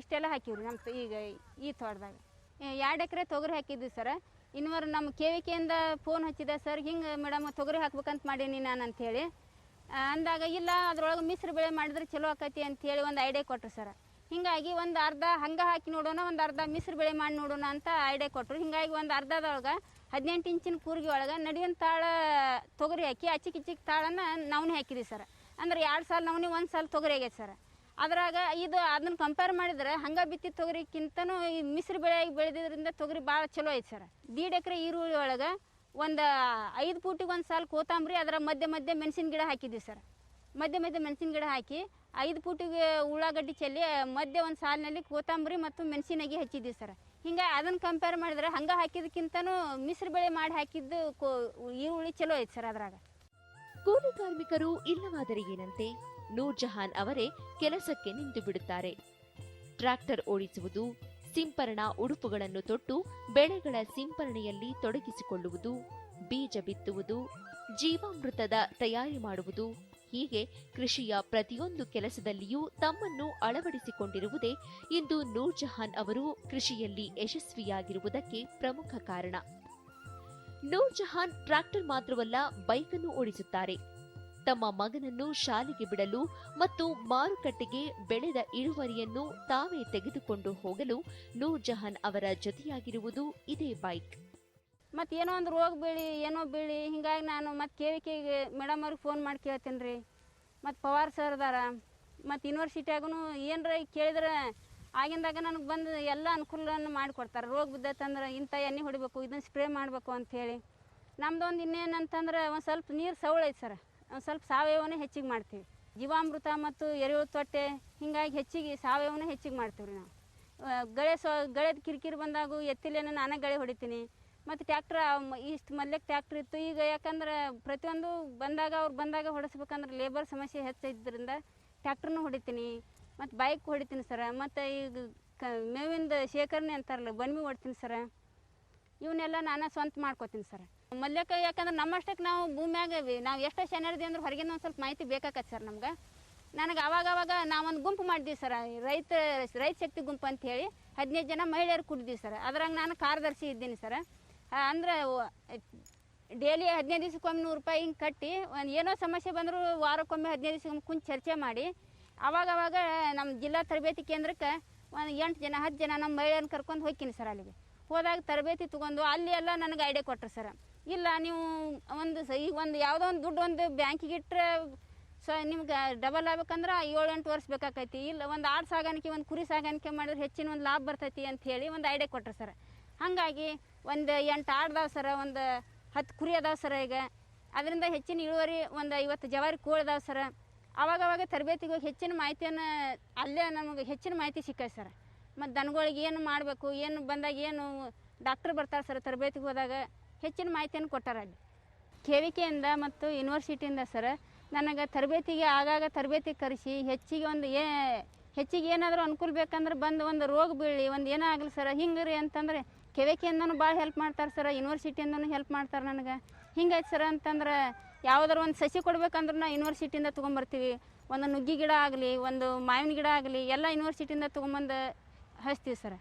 ಇಷ್ಟೆಲ್ಲ ಹಾಕಿವ್ರಿ ನಮ್ಮ ಈಗ ಈ ತೋಟದಾಗ. ಎರಡು ಎಕರೆ ತೊಗರಿ ಹಾಕಿದ್ವಿ ಸರ. ಇನ್ನೂರು ನಮ್ಮ ಕೆ ವಿ ಕೆಯಿಂದ ಫೋನ್ ಹಚ್ಚಿದೆ, ಸರ್, ಹಿಂಗೆ ಮೇಡಮ್ ತೊಗರಿ ಹಾಕ್ಬೇಕಂತ ಮಾಡೀನಿ ನಾನು ಅಂಥೇಳಿ ಅಂದಾಗ, ಇಲ್ಲ, ಅದ್ರೊಳಗೆ ಮಿಶ್ರ ಬೆಳೆ ಮಾಡಿದ್ರೆ ಚಲೋ ಆಕೈತಿ ಅಂಥೇಳಿ ಒಂದು ಐಡಿಯಾ ಕೊಟ್ಟರು ಸರ್. ಹೀಗಾಗಿ ಒಂದು ಅರ್ಧ ಹಂಗೆ ಹಾಕಿ ನೋಡೋಣ, ಒಂದು ಅರ್ಧ ಮಿಶ್ರ ಬೆಳೆ ಮಾಡಿ ನೋಡೋಣ ಅಂತ ಐಡಿಯಾ ಕೊಟ್ಟರು ಹೀಗಾಗಿ ಒಂದು ಅರ್ಧದೊಳಗೆ ಹದಿನೆಂಟು ಇಂಚಿನ ಕೂರ್ಗಿ ಒಳಗೆ ನಡಿಯೊಂದು ತಾಳ ತೊಗರಿ ಹಾಕಿ, ಅಚ್ಚಿಕಿಚ್ಚಿಕ್ ತಾಳನ್ನು ನವಣೆ ಹಾಕಿದ್ವಿ ಸರ್. ಅಂದ್ರೆ ಎರಡು ಸಾಲ ನವನಿ ಒಂದು ಸಾಲ ತೊಗರಿ ಆಗೈತೆ ಸರ್. ಅದ್ರಾಗ ಇದು ಅದನ್ನ ಕಂಪೇರ್ ಮಾಡಿದ್ರೆ ಹಂಗೆ ಬಿತ್ತಿದ ತೊಗರಿಕ್ಕಿಂತನೂ ಈ ಮಿಶ್ರ ಬೆಳೆಯಾಗಿ ಬೆಳೆದಿದ್ರಿಂದ ತೊಗರಿ ಭಾಳ ಚಲೋ ಐತೆ ಸರ್. ದೀಡ್ ಎಕರೆ ಈರುಳ್ಳಿ ಒಳಗೆ ಒಂದು ಐದು ಫೂಟಿಗೆ ಒಂದು ಸಾಲ ಕೋತಂಬರಿ ಅದರ ಮಧ್ಯೆ ಮಧ್ಯೆ ಮೆಣಸಿನ ಗಿಡ ಹಾಕಿದ್ವಿ ಸರ್. ಮಧ್ಯೆ ಮಧ್ಯೆ ಮೆಣಸಿನ ಗಿಡ ಹಾಕಿ ಐದು ಫೂಟಿಗೆ ಉಳ್ಳಾಗಡ್ಡಿ ಚೆಲ್ಲಿ ಮಧ್ಯೆ ಒಂದು ಸಾಲಿನಲ್ಲಿ ಕೋತಂಬರಿ ಮತ್ತು ಮೆಣಸಿನಾಗಿ ಹಚ್ಚಿದ್ವಿ ಸರ್. ಹಿಂಗೆ ಅದನ್ನು ಕಂಪೇರ್ ಮಾಡಿದ್ರೆ ಹಂಗೆ ಹಾಕಿದಕ್ಕಿಂತನೂ ಮಿಶ್ರ ಬೆಳೆ ಮಾಡಿ ಹಾಕಿದ್ದು ಕೋ ಈರುಳ್ಳಿ ಚಲೋ ಐತೆ ಸರ್ ಅದ್ರಾಗ. ಕೂಲಿ ಕಾರ್ಮಿಕರು ಇಲ್ಲವಾದರೆ ಏನಂತೆ? ನೂರ್ ಜಹಾನ್ ಅವರೇ ಕೆಲಸಕ್ಕೆ ನಿಂತು ಬಿಡುತ್ತಾರೆ ಟ್ರ್ಯಾಕ್ಟರ್ ಓಡಿಸುವುದು, ಸಿಂಪರಣ ಉಡುಪುಗಳನ್ನು ತೊಟ್ಟು ಬೆಳೆಗಳ ಸಿಂಪರಣೆಯಲ್ಲಿ ತೊಡಗಿಸಿಕೊಳ್ಳುವುದು, ಬೀಜ ಬಿತ್ತುವುದು, ಜೀವಾಮೃತದ ತಯಾರಿ ಮಾಡುವುದು, ಹೀಗೆ ಕೃಷಿಯ ಪ್ರತಿಯೊಂದು ಕೆಲಸದಲ್ಲಿಯೂ ತಮ್ಮನ್ನು ಅಳವಡಿಸಿಕೊಂಡಿರುವುದೇ ಇಂದು ನೂರ್ ಜಹಾನ್ ಅವರು ಕೃಷಿಯಲ್ಲಿ ಯಶಸ್ವಿಯಾಗಿರುವುದಕ್ಕೆ ಪ್ರಮುಖ ಕಾರಣ. ನೂರ್ ಜಹಾನ್ ಟ್ರ್ಯಾಕ್ಟರ್ ಮಾತ್ರವಲ್ಲ ಬೈಕನ್ನು ಓಡಿಸುತ್ತಾರೆ. ತಮ್ಮ ಮಗನನ್ನು ಶಾಲೆಗೆ ಬಿಡಲು ಮತ್ತು ಮಾರುಕಟ್ಟೆಗೆ ಬೆಳೆದ ಇಳುವರಿಯನ್ನು ತಾವೇ ತೆಗೆದುಕೊಂಡು ಹೋಗಲು ನೂರ್ ಜಹಾನ್ ಅವರ ಜೊತೆಯಾಗಿರುವುದು ಇದೇ ಬೈಕ್. ಮತ್ತು ಏನೋ ಒಂದು ರೋಗ ಬೀಳಿ, ಏನೋ ಬೀಳಿ, ಹಿಂಗಾಗಿ ನಾನು ಮತ್ತೆ ಕೆ ವಿ ಕೆಗೆ ಮೇಡಮ್ ಅವ್ರಿಗೆ ಫೋನ್ ಮಾಡಿ ಕೇಳ್ತೀನಿ ರೀ ಮತ್ತು ಪವಾರ್ ಸರ್ ಅದಾರ. ಮತ್ತು ಯೂನಿವರ್ಸಿಟಿಯಾಗೂ ಏನರ ಕೇಳಿದ್ರೆ ಆಗಿಂದಾಗ ನನಗೆ ಬಂದು ಎಲ್ಲ ಅನುಕೂಲವನ್ನು ಮಾಡಿಕೊಡ್ತಾರೆ ರೋಗ ಬಿದ್ದೈತಂದ್ರೆ ಇಂಥ ಎಣ್ಣೆ ಹೊಡಿಬೇಕು, ಇದನ್ನು ಸ್ಪ್ರೇ ಮಾಡಬೇಕು ಅಂಥೇಳಿ ನಮ್ದು ಒಂದು ಇನ್ನೇನಂತಂದ್ರೆ ಒಂದು ಸ್ವಲ್ಪ ನೀರು ಸವಳ ಐತೆ ಸರ್. ಒಂದು ಸ್ವಲ್ಪ ಸಾವಯವನೇ ಹೆಚ್ಚಿಗೆ ಮಾಡ್ತೀವಿ. ಜೀವಾಮೃತ ಮತ್ತು ಎರೆಹುಳು ತೊಟ್ಟೆ ಹಿಂಗಾಗಿ ಹೆಚ್ಚಿಗೆ ಸಾವಯವನೇ ಹೆಚ್ಚಿಗೆ ಮಾಡ್ತೀವಿ ರೀ ನಾವು ಗಳೆ ಸೊ, ಗಳೆದ ಕಿರಿಕಿರಿ ಬಂದಾಗ ಎತ್ತಿಲೇನ ನಾನೇ ಗಳೆ ಹೊಡಿತೀನಿ. ಮತ್ತು ಟ್ಯಾಕ್ಟ್ರ್ ಇಷ್ಟು ಮಲ್ಯಕ್ಕೆ ಟ್ಯಾಕ್ಟ್ರ್ ಇತ್ತು. ಈಗ ಯಾಕಂದ್ರೆ ಪ್ರತಿಯೊಂದು ಬಂದಾಗ ಅವ್ರು ಬಂದಾಗ ಹೊಡೆಸ್ಬೇಕಂದ್ರೆ ಲೇಬರ್ ಸಮಸ್ಯೆ ಹೆಚ್ಚಿದ್ದರಿಂದ ಟ್ಯಾಕ್ಟ್ರನ್ನೂ ಹೊಡಿತೀನಿ. ಮತ್ತು ಬೈಕ್ ಹೊಡಿತೀನಿ ಸರ ಮತ್ತು ಈಗ ಕ, ಮೇವಿಂದ ಶೇಖರಣೆ ಅಂತಾರಲ್ಲ, ಬನ್ಮಿ ಹೊಡ್ತೀನಿ ಸರ ಇವನ್ನೆಲ್ಲ ನಾನು ಸ್ವಂತ ಮಾಡ್ಕೋತೀನಿ ಸರ್ ಮಲ್ಯಕ ಯಾಕಂದ್ರೆ ನಮ್ಮಷ್ಟಕ್ಕೆ ನಾವು ಭೂಮ್ಯಾಗ ಇವಿ. ನಾವು ಎಷ್ಟೋ ಶನಿರ್ದಿ ಅಂದ್ರೆ ಹೊರಗಿಂದ ಒಂದು ಸ್ವಲ್ಪ ಮಾಹಿತಿ ಬೇಕಾಗತ್ತೆ ಸರ್ ನಮ್ಗೆ. ನನಗೆ ಅವಾಗ ಅವಾಗ ನಾವೊಂದು ಗುಂಪು ಮಾಡಿದ್ವಿ ಸರ್ ರೈತ ರೈತ ಶಕ್ತಿ ಗುಂಪು ಅಂತ ಹೇಳಿ ಹದಿನೈದು ಜನ ಮಹಿಳೆಯರು ಕುಡಿದ್ವಿ ಸರ್ ಅದ್ರಾಗ ನಾನು ಕಾರ್ಯದರ್ಶಿ ಇದ್ದೀನಿ ಸರ್ ಅಂದ್ರೆ ಡೈಲಿ ಹದಿನೈದು ದಿವ್ಸಕ್ಕೊಮ್ಮೆ ನೂರು ರೂಪಾಯಿ ಹಿಂಗೆ ಕಟ್ಟಿ ಒಂದು ಏನೋ ಸಮಸ್ಯೆ ಬಂದರೂ ವಾರಕ್ಕೊಮ್ಮೆ ಹದಿನೈದು ದಿವ್ಸಕ್ಕೊಮ್ಮೆ ಕುಂತು ಚರ್ಚೆ ಮಾಡಿ ಅವಾಗ ಅವಾಗ ನಮ್ಮ ಜಿಲ್ಲಾ ತರಬೇತಿ ಕೇಂದ್ರಕ್ಕೆ ಒಂದು ಎಂಟು ಜನ, ಹತ್ತು ಜನ ನಮ್ಮ ಮಹಿಳೆಯನ್ನು ಕರ್ಕೊಂಡು ಹೋಗ್ತೀನಿ ಸರ್ ಅಲ್ಲಿಗೆ. ಹೋದಾಗ ತರಬೇತಿ ತೊಗೊಂಡು ಅಲ್ಲಿ ಎಲ್ಲ ನನಗೆ ಐಡಿಯಾ ಕೊಟ್ಟರು ಸರ್. ಇಲ್ಲ, ನೀವು ಒಂದು ಸ ಈಗ ಒಂದು ಯಾವುದೋ ಒಂದು ದುಡ್ಡು ಒಂದು ಬ್ಯಾಂಕಿಗೆ ಇಟ್ಟರೆ ಸೊ, ನಿಮ್ಗೆ ಡಬಲ್ ಆಗ್ಬೇಕಂದ್ರೆ ಏಳು ಎಂಟು ವರ್ಷ ಬೇಕಾಕೈತಿ. ಇಲ್ಲ, ಒಂದು ಆಡು ಸಾಗಾಣಿಕೆ, ಒಂದು ಕುರಿ ಸಾಗಾಣಿಕೆ ಮಾಡಿದ್ರೆ ಹೆಚ್ಚಿನ ಒಂದು ಲಾಭ ಬರ್ತೈತಿ ಅಂತ ಹೇಳಿ ಒಂದು ಐಡಿಯಾ ಕೊಟ್ಟರು ಸರ್. ಹಾಗಾಗಿ ಒಂದು ಎಂಟು ಆಡ್ದಾವ ಸರ, ಒಂದು ಹತ್ತು ಕುರಿ ಅದಾವೆ ಸರ ಈಗ. ಅದರಿಂದ ಹೆಚ್ಚಿನ ಇಳುವರಿ ಒಂದು ಐವತ್ತು ಜವಾರಿ ಕೋಳಿ ಅದಾವ ಸರ. ಅವಾಗ ಅವಾಗ ತರಬೇತಿಗೆ ಹೋಗಿ ಹೆಚ್ಚಿನ ಮಾಹಿತಿಯನ್ನು ಅಲ್ಲೇ ನಮಗೆ ಹೆಚ್ಚಿನ ಮಾಹಿತಿ ಸಿಕ್ಕೈತೆ ಸರ್. ಮತ್ತು ದನಗಳಿಗೆ ಏನು ಮಾಡಬೇಕು, ಏನು ಬಂದಾಗ ಏನು ಡಾಕ್ಟ್ರ್ ಬರ್ತಾರೆ ಸರ್ ತರಬೇತಿಗೆ ಹೋದಾಗ ಹೆಚ್ಚಿನ ಮಾಹಿತಿಯನ್ನು ಕೊಟ್ಟಾರ ಅಲ್ಲಿ. ಕೆವಿಕೆಯಿಂದ ಮತ್ತು ಯೂನಿವರ್ಸಿಟಿಯಿಂದ ಸರ್ ನನಗೆ ತರಬೇತಿಗೆ ಆಗಾಗ ತರಬೇತಿ ಕರೆಸಿ ಹೆಚ್ಚಿಗೆ ಒಂದು ಏ, ಹೆಚ್ಚಿಗೆ ಏನಾದರೂ ಅನುಕೂಲ ಬೇಕಂದ್ರೆ ಬಂದು ಒಂದು ರೋಗ ಬೀಳಿ ಒಂದು ಏನೋ ಆಗಲಿ ಸರ್. ಹಿಂಗೆ ರೀ ಅಂತಂದ್ರೆ ಕೆವಿಕೆಯಿಂದನೂ ಭಾಳ ಹೆಲ್ಪ್ ಮಾಡ್ತಾರೆ ಸರ್ ಯೂನಿವರ್ಸಿಟಿಯಿಂದನೂ ಹೆಲ್ಪ್ ಮಾಡ್ತಾರೆ ನನಗೆ. ಹಿಂಗಾಯ್ತು ಸರ್ ಅಂತಂದ್ರೆ ಯಾವ್ದಾರು ಒಂದು ಸಸಿ ಕೊಡ್ಬೇಕಂದ್ರೆ ನಾವು ಯೂನಿವರ್ಸಿಟಿಯಿಂದ ತೊಗೊಂಬರ್ತೀವಿ. ಒಂದು ನುಗ್ಗಿ ಗಿಡ ಆಗಲಿ ಒಂದು ಮಾವಿನ ಗಿಡ ಆಗಲಿ ಎಲ್ಲ ಯೂನಿವರ್ಸಿಟಿಯಿಂದ ತೊಗೊಂಬಂದು ಹಚ್ತೀವಿ ಸರ್.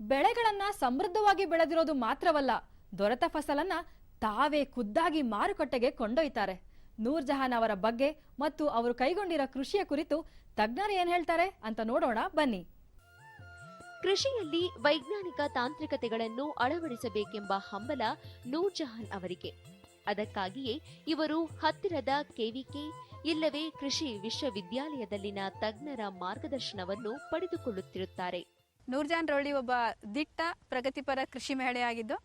ಬೆಳೆಗಳನ್ನ ಸಮೃದ್ಧವಾಗಿ ಬೆಳೆದಿರೋದು ಮಾತ್ರವಲ್ಲ ದೊರೆತ ಫಸಲನ್ನ ತಾವೇ ಖುದ್ದಾಗಿ ಮಾರುಕಟ್ಟೆಗೆ ಕೊಂಡೊಯ್ತಾರೆ. ನೂರ್ ಜಹಾನ್ ಅವರ ಬಗ್ಗೆ ಮತ್ತು ಅವರು ಕೈಗೊಂಡಿರೋ ಕೃಷಿಯ ಕುರಿತು ತಜ್ಞರು ಏನ್ ಹೇಳ್ತಾರೆ ಅಂತ ನೋಡೋಣ ಬನ್ನಿ. ಕೃಷಿಯಲ್ಲಿ ವೈಜ್ಞಾನಿಕ ತಾಂತ್ರಿಕತೆಗಳನ್ನು ಅಳವಡಿಸಬೇಕೆಂಬ ಹಂಬಲ ನೂರ್ಜಹಾನ್ ಅವರಿಗೆ. ಅದಕ್ಕಾಗಿಯೇ ಇವರು ಹತ್ತಿರದ ಕೆವಿಕೆ, ಇಲ್ಲವೇ ಕೃಷಿ ವಿಶ್ವವಿದ್ಯಾಲಯದಲ್ಲಿನ ತಜ್ಞರ ಮಾರ್ಗದರ್ಶನವನ್ನು ಪಡೆದುಕೊಳ್ಳುತ್ತಿರುತ್ತಾರೆ. ನೂರ್ಜಾನ್ ರೌಳಿ ಒಬ್ಬ ದಿಟ್ಟ, ಪ್ರಗತಿಪರ ಕೃಷಿ ಮಹಿಳೆಯಾಗಿದ್ದು,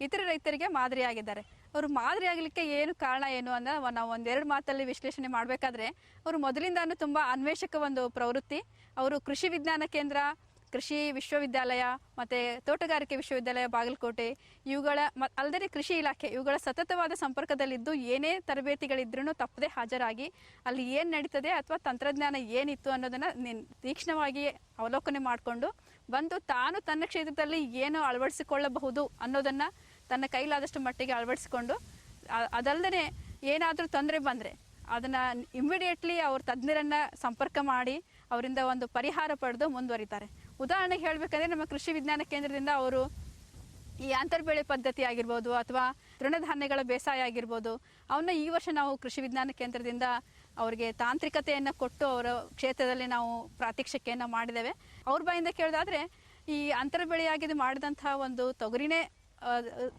ಇತರ ರೈತರಿಗೆ ಮಾದರಿಯಾಗಿದ್ದಾರೆ. ಅವರು ಮಾದರಿ ಆಗಲಿಕ್ಕೆ ಏನು ಕಾರಣ ಏನು ಅಂತ ನಾವು ಒಂದೆರಡು ಮಾತಲ್ಲಿ ವಿಶ್ಲೇಷಣೆ ಮಾಡಬೇಕಾದ್ರೆ, ಅವರು ಮೊದಲಿಂದಾನು ತುಂಬ ಅನ್ವೇಷಕ ಒಂದು ಪ್ರವೃತ್ತಿ. ಅವರು ಕೃಷಿ ವಿಜ್ಞಾನ ಕೇಂದ್ರ ಕೃಷಿ ವಿಶ್ವವಿದ್ಯಾಲಯ, ಮತ್ತು ತೋಟಗಾರಿಕೆ ವಿಶ್ವವಿದ್ಯಾಲಯ ಬಾಗಲಕೋಟೆ, ಇವುಗಳ ಅಲ್ಲದೆ ಕೃಷಿ ಇಲಾಖೆ, ಇವುಗಳ ಸತತವಾದ ಸಂಪರ್ಕದಲ್ಲಿದ್ದು ಏನೇ ತರಬೇತಿಗಳಿದ್ರೂ ತಪ್ಪದೆ ಹಾಜರಾಗಿ ಅಲ್ಲಿ ಏನು ನಡೀತದೆ ಅಥವಾ ತಂತ್ರಜ್ಞಾನ ಏನಿತ್ತು ಅನ್ನೋದನ್ನು ನಿನ್- ತೀಕ್ಷ್ಣವಾಗಿ ಅವಲೋಕನೆ ಮಾಡಿಕೊಂಡು ಬಂದು ತಾನು ತನ್ನ ಕ್ಷೇತ್ರದಲ್ಲಿ ಏನು ಅಳವಡಿಸಿಕೊಳ್ಳಬಹುದು ಅನ್ನೋದನ್ನು ತನ್ನ ಕೈಲಾದಷ್ಟು ಮಟ್ಟಿಗೆ ಅಳವಡಿಸಿಕೊಂಡು ಅದಲ್ಲದೆ ಏನಾದರೂ ತೊಂದರೆ ಬಂದರೆ ಅದನ್ನು ಇಮಿಡಿಯೇಟ್ಲಿ ಅವ್ರ ತಜ್ಞರನ್ನ ಸಂಪರ್ಕ ಮಾಡಿ, ಅವರಿಂದ ಒಂದು ಪರಿಹಾರ ಪಡೆದು ಮುಂದುವರಿತಾರೆ. ಉದಾಹರಣೆಗೆ ಹೇಳಬೇಕಂದ್ರೆ ನಮ್ಮ ಕೃಷಿ ವಿಜ್ಞಾನ ಕೇಂದ್ರದಿಂದ ಅವರು ಈ ಅಂತರ್ಬೆಳೆ ಪದ್ಧತಿ ಆಗಿರ್ಬೋದು ಅಥವಾ ತೃಣಧಾನ್ಯಗಳ ಬೇಸಾಯ ಆಗಿರ್ಬೋದು ಅವನ್ನ ಈ ವರ್ಷ ನಾವು ಕೃಷಿ ವಿಜ್ಞಾನ ಕೇಂದ್ರದಿಂದ ಅವರಿಗೆ ತಾಂತ್ರಿಕತೆಯನ್ನು ಕೊಟ್ಟು ಅವರ ಕ್ಷೇತ್ರದಲ್ಲಿ ನಾವು ಪ್ರಾತ್ಯಕ್ಷಿಕೆಯನ್ನು ಮಾಡಿದ್ದೇವೆ. ಅವ್ರ ಬಾಯಿಂದ ಕೇಳೋದಾದ್ರೆ ಈ ಅಂತರ್ಬೆಳೆಯಾಗಿ ಮಾಡಿದಂತಹ ಒಂದು ತೊಗರಿನೇ ಆ,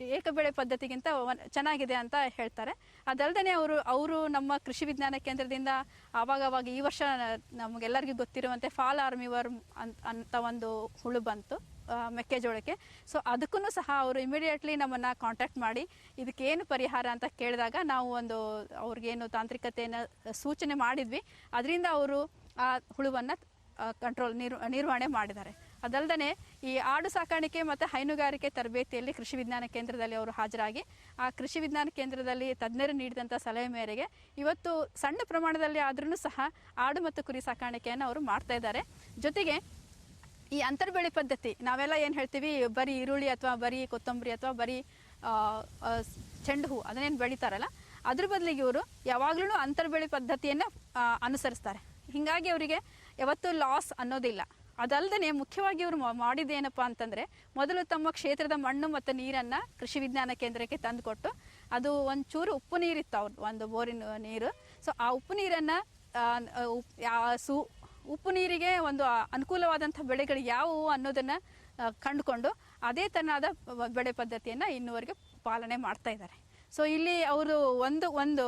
ಏಕ ಬೆಳೆ ಪದ್ಧತಿಗಿಂತ ಚೆನ್ನಾಗಿದೆ ಅಂತ ಹೇಳ್ತಾರೆ. ಅದಲ್ಲದೆ ಅವರು ಅವರು ನಮ್ಮ ಕೃಷಿ ವಿಜ್ಞಾನ ಕೇಂದ್ರದಿಂದ ಆವಾಗ ಅವಾಗ ಈ ವರ್ಷ ನಮಗೆಲ್ಲರಿಗೂ ಗೊತ್ತಿರುವಂತೆ ಫಾಲ್ ಆರ್ಮಿವರ್ ಅಂತ ಒಂದು ಹುಳು ಬಂತು ಮೆಕ್ಕೆಜೋಳಕ್ಕೆ. ಸೊ ಅದಕ್ಕೂ ಸಹ ಅವರು ಇಮಿಡಿಯೇಟ್ಲಿ ನಮ್ಮನ್ನು ಕಾಂಟ್ಯಾಕ್ಟ್ ಮಾಡಿ ಇದಕ್ಕೇನು ಪರಿಹಾರ ಅಂತ ಕೇಳಿದಾಗ ನಾವು ಒಂದು ಅವ್ರಿಗೇನು ತಾಂತ್ರಿಕತೆಯನ್ನು ಸೂಚನೆ ಮಾಡಿದ್ವಿ. ಅದರಿಂದ ಅವರು ಆ ಹುಳುವನ್ನು ಕಂಟ್ರೋಲ್ ನಿರ್ ನಿರ್ವಹಣೆ ಮಾಡಿದ್ದಾರೆ. ಅದಲ್ಲದೆ ಈ ಆಡು ಸಾಕಾಣಿಕೆ ಮತ್ತು ಹೈನುಗಾರಿಕೆ ತರಬೇತಿಯಲ್ಲಿ ಕೃಷಿ ವಿಜ್ಞಾನ ಕೇಂದ್ರದಲ್ಲಿ ಅವರು ಹಾಜರಾಗಿ, ಆ ಕೃಷಿ ವಿಜ್ಞಾನ ಕೇಂದ್ರದಲ್ಲಿ ತಜ್ಞರು ನೀಡಿದಂಥ ಸಲಹೆ ಮೇರೆಗೆ ಇವತ್ತು ಸಣ್ಣ ಪ್ರಮಾಣದಲ್ಲಿ ಆದ್ರೂ ಸಹ ಆಡು ಮತ್ತು ಕುರಿ ಸಾಕಾಣಿಕೆಯನ್ನು ಅವರು ಮಾಡ್ತಾ ಇದ್ದಾರೆ. ಜೊತೆಗೆ ಈ ಅಂತರ್ಬೆಳೆ ಪದ್ಧತಿ, ನಾವೆಲ್ಲ ಏನು ಹೇಳ್ತೀವಿ, ಬರೀ ಈರುಳ್ಳಿ ಅಥವಾ ಬರೀ ಕೊತ್ತಂಬರಿ ಅಥವಾ ಬರೀ ಚೆಂಡು ಹೂ, ಅದನ್ನೇನು ಬೆಳೀತಾರಲ್ಲ, ಅದ್ರ ಬದಲಿಗೆ ಇವರು ಯಾವಾಗಲೂ ಅಂತರ್ಬೆಳೆ ಪದ್ಧತಿಯನ್ನು ಅನುಸರಿಸ್ತಾರೆ. ಹೀಗಾಗಿ ಅವರಿಗೆ ಯಾವತ್ತೂ ಲಾಸ್ ಅನ್ನೋದಿಲ್ಲ. ಅದಲ್ಲದೆ ಮುಖ್ಯವಾಗಿ ಇವರು ಮಾಡಿದ್ದೇನಪ್ಪ ಅಂತಂದರೆ ಮೊದಲು ತಮ್ಮ ಕ್ಷೇತ್ರದ ಮಣ್ಣು ಮತ್ತು ನೀರನ್ನು ಕೃಷಿ ವಿಜ್ಞಾನ ಕೇಂದ್ರಕ್ಕೆ ತಂದುಕೊಟ್ಟು ಅದು ಒಂಚೂರು ಉಪ್ಪು ನೀರಿತ್ತು ಅವ್ರು ಒಂದು ಬೋರಿನ ನೀರು. ಸೊ ಆ ಉಪ್ಪು ನೀರನ್ನು ಸು, ಉಪ್ಪು ನೀರಿಗೆ ಒಂದು ಅನುಕೂಲವಾದಂಥ ಬೆಳೆಗಳು ಯಾವುವು ಅನ್ನೋದನ್ನು ಕಂಡುಕೊಂಡು ಅದೇ ತರನಾದ ಬೆಳೆ ಪದ್ಧತಿಯನ್ನು ಇನ್ನುವರೆಗೆ ಪಾಲನೆ ಮಾಡ್ತಾ ಇದ್ದಾರೆ. ಸೊ ಇಲ್ಲಿ ಅವರು ಒಂದು ಒಂದು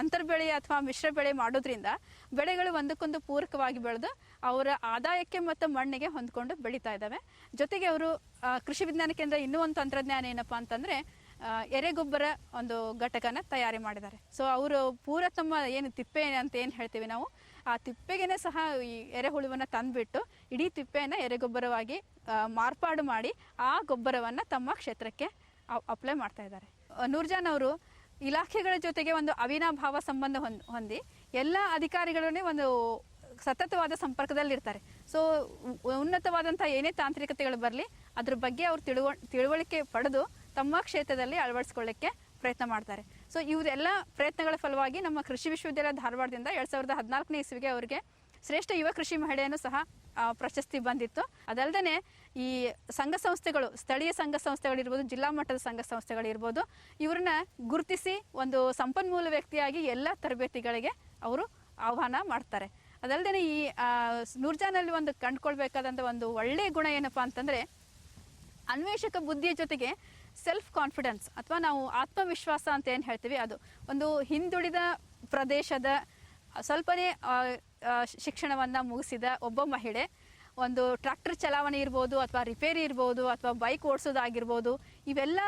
ಅಂತರ್ಬೆಳೆ ಅಥವಾ ಮಿಶ್ರ ಬೆಳೆ ಮಾಡೋದ್ರಿಂದ ಬೆಳೆಗಳು ಒಂದಕ್ಕೊಂದು ಪೂರಕವಾಗಿ ಬೆಳೆದು ಅವರ ಆದಾಯಕ್ಕೆ ಮತ್ತು ಮಣ್ಣಿಗೆ ಹೊಂದ್ಕೊಂಡು ಬೆಳೀತಾ ಇದ್ದಾವೆ. ಜೊತೆಗೆ ಅವರು ಕೃಷಿ ವಿಜ್ಞಾನ ಕೇಂದ್ರ ಇನ್ನೂ ಒಂದು ತಂತ್ರಜ್ಞಾನ ಏನಪ್ಪ ಅಂತಂದರೆ ಎರೆಗೊಬ್ಬರ ಒಂದು ಘಟಕನ ತಯಾರಿ ಮಾಡಿದ್ದಾರೆ. ಸೊ ಅವರು ಪೂರ ತಮ್ಮ ಏನು ತಿಪ್ಪೆ ಅಂತ ಏನು ಹೇಳ್ತೀವಿ ನಾವು, ಆ ತಿಪ್ಪೆಗೇನೆ ಸಹ ಈ ಎರೆಹುಳುವನ್ನು ತಂದುಬಿಟ್ಟು, ಇಡೀ ತಿಪ್ಪೆಯನ್ನು ಎರೆಗೊಬ್ಬರವಾಗಿ ಮಾರ್ಪಾಡು ಮಾಡಿ ಆ ಗೊಬ್ಬರವನ್ನು ತಮ್ಮ ಕ್ಷೇತ್ರಕ್ಕೆ ಅಪ್ಲೈ ಮಾಡ್ತಾ ಇದ್ದಾರೆ. ನೂರ್ಜಾನ್ ಅವರು ಇಲಾಖೆಗಳ ಜೊತೆಗೆ ಒಂದು ಅವಿನಾಭಾವ ಸಂಬಂಧ ಹೊಂದಿ, ಎಲ್ಲ ಅಧಿಕಾರಿಗಳನ್ನೇ ಒಂದು ಸತತವಾದ ಸಂಪರ್ಕದಲ್ಲಿರ್ತಾರೆ. ಸೊ ಉನ್ನತವಾದಂಥ ಏನೇ ತಾಂತ್ರಿಕತೆಗಳು ಬರಲಿ, ಅದ್ರ ಬಗ್ಗೆ ಅವ್ರು ತಿಳುವ, ತಿಳುವಳಿಕೆ ಪಡೆದು ತಮ್ಮ ಕ್ಷೇತ್ರದಲ್ಲಿ ಅಳವಡಿಸ್ಕೊಳ್ಳಿಕ್ಕೆ ಪ್ರಯತ್ನ ಮಾಡ್ತಾರೆ. ಸೊ ಇವರೆಲ್ಲ ಪ್ರಯತ್ನಗಳ ಫಲವಾಗಿ ನಮ್ಮ ಕೃಷಿ ವಿಶ್ವವಿದ್ಯಾಲಯ ಧಾರವಾಡದಿಂದ ಎರಡು ಸಾವಿರದ ಹದಿನಾಲ್ಕನೇ ಇಸ್ವಿಗೆ ಅವರಿಗೆ ಶ್ರೇಷ್ಠ ಯುವ ಕೃಷಿ ಮಹಿಳೆಯನ್ನು ಸಹ ಪ್ರಶಸ್ತಿ ಬಂದಿತ್ತು. ಅದಲ್ಲದೆ ಈ ಸಂಘ ಸಂಸ್ಥೆಗಳು, ಸ್ಥಳೀಯ ಸಂಘ ಸಂಸ್ಥೆಗಳಿರ್ಬೋದು, ಜಿಲ್ಲಾ ಮಟ್ಟದ ಸಂಘ ಸಂಸ್ಥೆಗಳಿರ್ಬೋದು, ಇವ್ರನ್ನ ಗುರುತಿಸಿ ಒಂದು ಸಂಪನ್ಮೂಲ ವ್ಯಕ್ತಿಯಾಗಿ ಎಲ್ಲ ತರಬೇತಿಗಳಿಗೆ ಅವರು ಆಹ್ವಾನ ಮಾಡ್ತಾರೆ. ಅದಲ್ಲದೆ ಈ ನೂರ್ಜಾನಲ್ಲಿ ಒಂದು ಕಂಡುಕೊಳ್ಬೇಕಾದಂಥ ಒಂದು ಒಳ್ಳೆಯ ಗುಣ ಏನಪ್ಪ ಅಂತಂದರೆ, ಅನ್ವೇಷಕ ಬುದ್ಧಿಯ ಜೊತೆಗೆ ಸೆಲ್ಫ್ ಕಾನ್ಫಿಡೆನ್ಸ್ ಅಥವಾ ನಾವು ಆತ್ಮವಿಶ್ವಾಸ ಅಂತ ಏನು ಹೇಳ್ತೀವಿ ಅದು? ಒಂದು ಹಿಂದುಳಿದ ಪ್ರದೇಶದ ಸ್ವಲ್ಪನೇ ಶಿಕ್ಷಣವನ್ನ ಮುಗಿಸಿದ ಒಬ್ಬ ಮಹಿಳೆ ಒಂದು ಟ್ರ್ಯಾಕ್ಟರ್ ಚಲಾವಣೆ ಇರ್ಬೋದು ಅಥವಾ ರಿಪೇರಿ ಇರ್ಬೋದು ಅಥವಾ ಬೈಕ್ ಓಡಿಸೋದಾಗಿರ್ಬೋದು, ಇವೆಲ್ಲ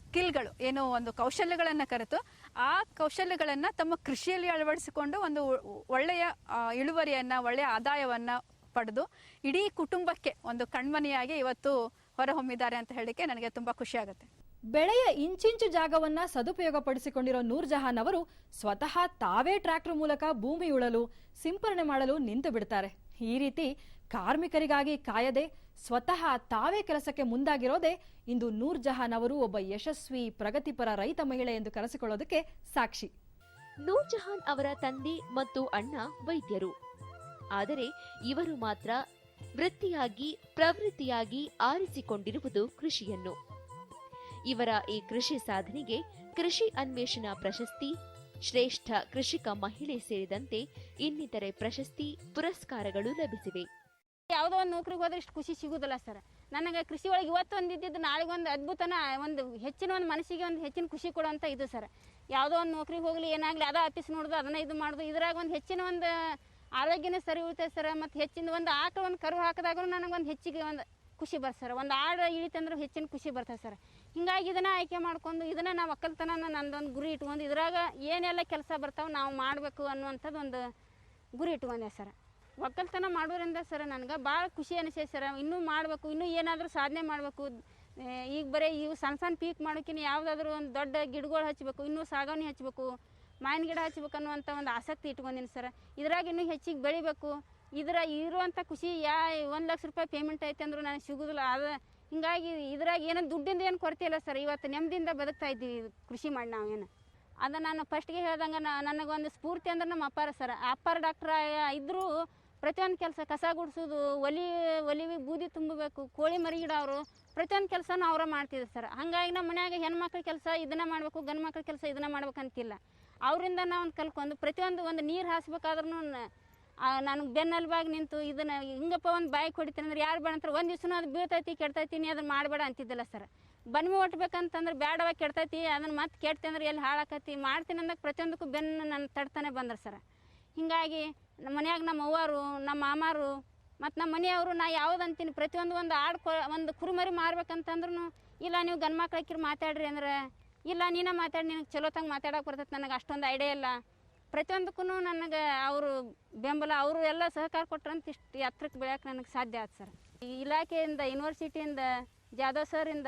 ಸ್ಕಿಲ್ಗಳು ಏನು ಒಂದು ಕೌಶಲ್ಯಗಳನ್ನು ಕರೆತು, ಆ ಕೌಶಲ್ಯಗಳನ್ನು ತಮ್ಮ ಕೃಷಿಯಲ್ಲಿ ಅಳವಡಿಸಿಕೊಂಡು ಒಂದು ಒಳ್ಳೆಯ ಇಳುವರಿಯನ್ನು, ಒಳ್ಳೆಯ ಆದಾಯವನ್ನು ಪಡೆದು, ಇಡೀ ಕುಟುಂಬಕ್ಕೆ ಒಂದು ಕಣ್ಮನೆಯಾಗಿ ಇವತ್ತು ಹೊರಹೊಮ್ಮಿದ್ದಾರೆ ಅಂತ ಹೇಳಲಿಕ್ಕೆ ನನಗೆ ತುಂಬ ಖುಷಿ ಆಗುತ್ತೆ ಬೆಳೆಯ ಇಂಚಿಂಚು ಜಾಗವನ್ನ ಸದುಪಯೋಗಪಡಿಸಿಕೊಂಡಿರೋ ನೂರ್ ಜಹಾನ್ ಅವರು ಸ್ವತಃ ತಾವೇ ಟ್ರ್ಯಾಕ್ಟರ್ ಮೂಲಕ ಭೂಮಿ ಉಳಲು, ಸಿಂಪರಣೆ ಮಾಡಲು ನಿಂತು ಬಿಡ್ತಾರೆ ಈ ರೀತಿ ಕಾರ್ಮಿಕರಿಗಾಗಿ ಕಾಯದೆ ಸ್ವತಃ ತಾವೇ ಕೆಲಸಕ್ಕೆ ಮುಂದಾಗಿರೋದೇ ಇಂದು ನೂರ್ ಜಹಾನ್ ಅವರು ಒಬ್ಬ ಯಶಸ್ವಿ, ಪ್ರಗತಿಪರ ರೈತ ಮಹಿಳೆ ಎಂದು ಕರೆಸಿಕೊಳ್ಳೋದಕ್ಕೆ ಸಾಕ್ಷಿ. ನೂರ್ ಜಹಾನ್ ಅವರ ತಂದೆ ಮತ್ತು ಅಣ್ಣ ವೈದ್ಯರು. ಆದರೆ ಇವರು ಮಾತ್ರ ವೃತ್ತಿಯಾಗಿ, ಪ್ರವೃತ್ತಿಯಾಗಿ ಆರಿಸಿಕೊಂಡಿರುವುದು ಕೃಷಿಯನ್ನು. ಇವರ ಈ ಕೃಷಿ ಸಾಧನೆಗೆ ಕೃಷಿ ಅನ್ವೇಷಣಾ ಪ್ರಶಸ್ತಿ, ಶ್ರೇಷ್ಠ ಕೃಷಿಕ ಮಹಿಳೆ ಸೇರಿದಂತೆ ಇನ್ನಿತರೆ ಪ್ರಶಸ್ತಿ, ಪುರಸ್ಕಾರಗಳು ಲಭಿಸಿವೆ. ಯಾವುದೋ ಒಂದು ನೌಕರಿಗೆ ಹೋದ್ರೆ ಇಷ್ಟು ಖುಷಿ ಸಿಗುದಿಲ್ಲ ಸರ್. ನನಗೆ ಕೃಷಿ ಒಳಗೆ ಇವತ್ತು ಒಂದು ಇದ್ದಿದ್ದು ನಾಳೆಗೆ ಒಂದು ಅದ್ಭುತನ, ಒಂದು ಹೆಚ್ಚಿನ ಒಂದು ಮನಸ್ಸಿಗೆ ಒಂದು ಹೆಚ್ಚಿನ ಖುಷಿ ಕೊಡುವಂಥ ಇದು ಸರ್. ಯಾವುದೋ ಒಂದು ನೌಕರಿಗೆ ಹೋಗಲಿ, ಏನಾಗಲಿ, ಅದ ಆಫೀಸ್ ನೋಡೋದು, ಅದನ್ನ ಇದು ಮಾಡೋದು, ಇದ್ರಾಗ ಒಂದು ಹೆಚ್ಚಿನ ಒಂದು ಆರೋಗ್ಯನೂ ಸರಿ ಉಳಿತೈತೆ ಸರ್, ಮತ್ತು ಹೆಚ್ಚಿನ ಒಂದು ಆಕಳ ಒಂದು ಕರು ಹಾಕಿದಾಗೂ ನನಗೆ ಒಂದು ಹೆಚ್ಚಿಗೆ ಒಂದು ಖುಷಿ ಬರ್ತದೆ ಸರ್. ಒಂದು ಆಡು ಇಳಿತಂದ್ರೆ ಹೆಚ್ಚಿನ ಖುಷಿ ಬರ್ತದೆ ಸರ್. ಹಿಂಗಾಗಿ ಇದನ್ನ ಆಯ್ಕೆ ಮಾಡ್ಕೊಂಡು, ಇದನ್ನ ನಾವು ಒಕ್ಕಲ್ತನ ನಂದೊಂದು ಗುರಿ ಇಟ್ಕೊಂಡು ಇದ್ರಾಗ ಏನೆಲ್ಲ ಕೆಲಸ ಬರ್ತಾವೆ ನಾವು ಮಾಡಬೇಕು ಅನ್ನುವಂಥದ್ದು ಒಂದು ಗುರಿ ಇಟ್ಕೊಂಡೆ ಸರ್. ಒಕ್ಕಲ್ತನ ಮಾಡೋರಿಂದ ಸರ್ ನನಗೆ ಭಾಳ ಖುಷಿ ಅನಿಸೈತೆ ಸರ್. ಇನ್ನೂ ಮಾಡಬೇಕು, ಇನ್ನೂ ಏನಾದರೂ ಸಾಧನೆ ಮಾಡಬೇಕು. ಈಗ ಬರೀ ಇವು ಸಣ್ಣ ಸಣ್ಣ ಪೀಕ್ ಮಾಡೋಕ್ಕಿಂತ ಯಾವುದಾದ್ರೂ ಒಂದು ದೊಡ್ಡ ಗಿಡಗಳು ಹಚ್ಚಬೇಕು ಇನ್ನೂ ಸಾಗಣೆ ಹಚ್ಚಬೇಕು ಮಾವಿನ ಗಿಡ ಹಚ್ಬೇಕು ಅನ್ನುವಂಥ ಒಂದು ಆಸಕ್ತಿ ಇಟ್ಕೊಂಡಿನಿ ಸರ್. ಇದ್ರಾಗ ಇನ್ನೂ ಹೆಚ್ಚಿಗೆ ಬೆಳಿಬೇಕು. ಇದರ ಇರುವಂಥ ಖುಷಿ ಯಾ, ಒಂದು ಲಕ್ಷ ರೂಪಾಯಿ ಪೇಮೆಂಟ್ ಐತೆ ಅಂದರೂ ನನಗೆ ಸಿಗೋದಿಲ್ಲ. ಅದು ಹಿಂಗಾಗಿ ಇದ್ರಾಗ ಏನೋ ದುಡ್ಡಿಂದ ಏನು ಕೊರತೆ ಇಲ್ಲ ಸರ್. ಇವತ್ತು ನೆಮ್ಮದಿಯಿಂದ ಬದುಕ್ತಾ ಇದ್ದೀವಿ ಇದು ಕೃಷಿ ಮಾಡಿ ನಾವು ಏನು. ಅದು ನಾನು ಫಸ್ಟ್ಗೆ ಹೇಳ್ದಂಗೆ ನನಗೊಂದು ಸ್ಫೂರ್ತಿ ಅಂದ್ರೆ ನಮ್ಮ ಅಪ್ಪಾರ ಸರ್. ಅಪ್ಪಾರ ಡಾಕ್ಟ್ರ ಇದ್ದರೂ ಪ್ರತಿಯೊಂದು ಕೆಲಸ ಕಸ ಗುಡಿಸೋದು, ಒಲಿ, ಒಲಿವಿ ಬೂದಿ ತುಂಬಬೇಕು, ಕೋಳಿ ಮರಿ ಇಡೋರು, ಪ್ರತಿಯೊಂದು ಕೆಲಸನೂ ಅವರ ಮಾಡ್ತಿದ್ರು ಸರ್. ಹಾಗಾಗಿ ನಮ್ಮ ಮನ್ಯಾಗ ಹೆಣ್ಮಕ್ಳ ಕೆಲಸ ಇದನ್ನ ಮಾಡಬೇಕು, ಗಂಡು ಮಕ್ಳ ಕೆಲಸ ಇದನ್ನ ಮಾಡ್ಬೇಕಂತಿಲ್ಲ. ಅವರಿಂದ ನಾವು ಕಲ್ಕೊಂಡು ಪ್ರತಿಯೊಂದು ಒಂದು ನೀರು ಹಾಸ್ಬೇಕಾದ್ರೂ ನನಗೆ ಬೆನ್ನೆಲುಬಾಗಿ ನಿಂತು ಇದನ್ನ ಹಿಂಗಪ್ಪ ಒಂದು ಬಾಯಿ ಹೊಡಿತೀನಿ ಅಂದ್ರೆ ಯಾರು ಬೇಡ ಅಂತಾರೆ ಒಂದು ದಿವ್ಸನೂ ಅದು ಬೀಳ್ತೈತಿ, ಕೆಡ್ತೈತಿ ನೀ ಅದನ್ನ ಮಾಡಬೇಡ ಅಂತಿದ್ದಿಲ್ಲ ಸರ್. ಬನ್ಮಿ ಒಟ್ಬೇಕಂತಂದ್ರೆ ಬ್ಯಾಡವಾ ಕೆಡ್ತೈತಿ ಅದನ್ನ ಮತ್ತೆ ಕೆಡ್ತಿ ಅಂದ್ರೆ ಎಲ್ಲಿ ಹಾಳಾಕತಿ ಮಾಡ್ತೀನಿ ಅಂದಾಗ ಪ್ರತಿಯೊಂದಕ್ಕೂ ಬೆನ್ನು ನನ್ನ ತಡ್ತಾನೆ ಬಂದ್ರೆ ಸರ್. ಹಿಂಗಾಗಿ ನಮ್ಮ ಮನ್ಯಾಗ ನಮ್ಮ ಅವ್ವಾರು, ನಮ್ಮ ಮಾಮಾರು, ಮತ್ತು ನಮ್ಮ ಮನೆಯವರು, ನಾ ಅಂತೀನಿ? ಪ್ರತಿಯೊಂದು ಒಂದು ಆಡು ಕೊ, ಒಂದು ಕುರುಮರಿ ಮಾರ್ಬೇಕಂತಂದ್ರೂ ಇಲ್ಲ ನೀವು ಗಂಡು ಮಕ್ಳಕ್ಕಿರು ಮಾತಾಡ್ರಿ ಅಂದ್ರೆ, ಇಲ್ಲ ನೀನೇ ಮಾತಾಡಿ, ನಿನಗೆ ಚಲೋ ಮಾತಾಡೋಕೆ ಬರ್ತೈತೆ ನನಗೆ ಅಷ್ಟೊಂದು ಐಡಿಯಾ ಇಲ್ಲ. ಪ್ರತಿಯೊಂದಕ್ಕೂ ನನಗೆ ಅವರು ಬೆಂಬಲ, ಅವರು ಎಲ್ಲ ಸಹಕಾರ ಕೊಟ್ರಂತ ಇಷ್ಟು ಎತ್ತರಕ್ಕೆ ಬೆಳೆಯೋಕೆ ನನಗೆ ಸಾಧ್ಯ ಆಯ್ತು ಸರ್. ಈ ಇಲಾಖೆಯಿಂದ ಯೂನಿವರ್ಸಿಟಿಯಿಂದ ಜಾಧವ್ ಸರಿಂದ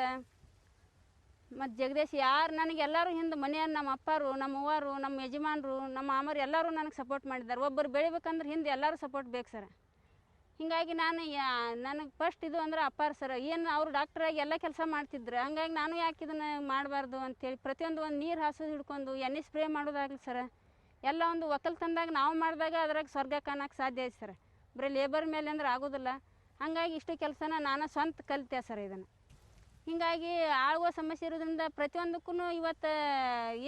ಮತ್ತು ಜಗದೀಶ್ ಯಾರು ನನಗೆ ಎಲ್ಲರೂ ಹಿಂದೆ ಮನೆಯ ನಮ್ಮ ಅಪ್ಪಾರು ನಮ್ಮ ಅವ್ವಾರು ನಮ್ಮ ಯಜಮಾನರು ನಮ್ಮ ಮಾಮರು ಎಲ್ಲರೂ ನನಗೆ ಸಪೋರ್ಟ್ ಮಾಡಿದ್ದಾರೆ. ಒಬ್ಬರು ಬೆಳಿಬೇಕಂದ್ರೆ ಹಿಂದೆ ಎಲ್ಲರೂ ಸಪೋರ್ಟ್ ಬೇಕು ಸರ್ ಹೀಗಾಗಿ ನಾನು ಯಾ- ನನಗೆ ಫಸ್ಟ್ ಇದು ಅಂದ್ರೆ ಅಪ್ಪಾರು ಸರ್ ಏನು ಅವರು ಡಾಕ್ಟ್ರಾಗಿ ಎಲ್ಲ ಕೆಲಸ ಮಾಡ್ತಿದ್ರು. ಹಂಗಾಗಿ ನಾನು ಯಾಕೆ ಇದನ್ನು ಮಾಡಬಾರ್ದು ಅಂತೇಳಿ ಪ್ರತಿಯೊಂದು ಒಂದು ನೀರು ಹಾಸೋದು ಹಿಡ್ಕೊಂಡು ಎಣ್ಣೆ ಸ್ಪ್ರೇ ಮಾಡೋದಾಗಲಿ ಸರ್ ಎಲ್ಲ ಒಂದು ಒಕ್ಕಲ್ತನದಾಗ ನಾವು ಮಾಡಿದಾಗ ಅದ್ರಾಗ ಸ್ವರ್ಗ ಕಾಣಕ್ಕೆ ಸಾಧ್ಯ ಐತೆ ಸರ್ ಬರೀ ಲೇಬರ್ ಮೇಲೆ ಅಂದ್ರೆ ಆಗೋದಿಲ್ಲ. ಹಾಗಾಗಿ ಇಷ್ಟು ಕೆಲಸನ ನಾನು ಸ್ವಂತ ಕಲಿತೆ ಸರ್ ಇದನ್ನು. ಹಿಂಗಾಗಿ ಆಳುವ ಸಮಸ್ಯೆ ಇರೋದ್ರಿಂದ ಪ್ರತಿಯೊಂದಕ್ಕೂ ಇವತ್ತು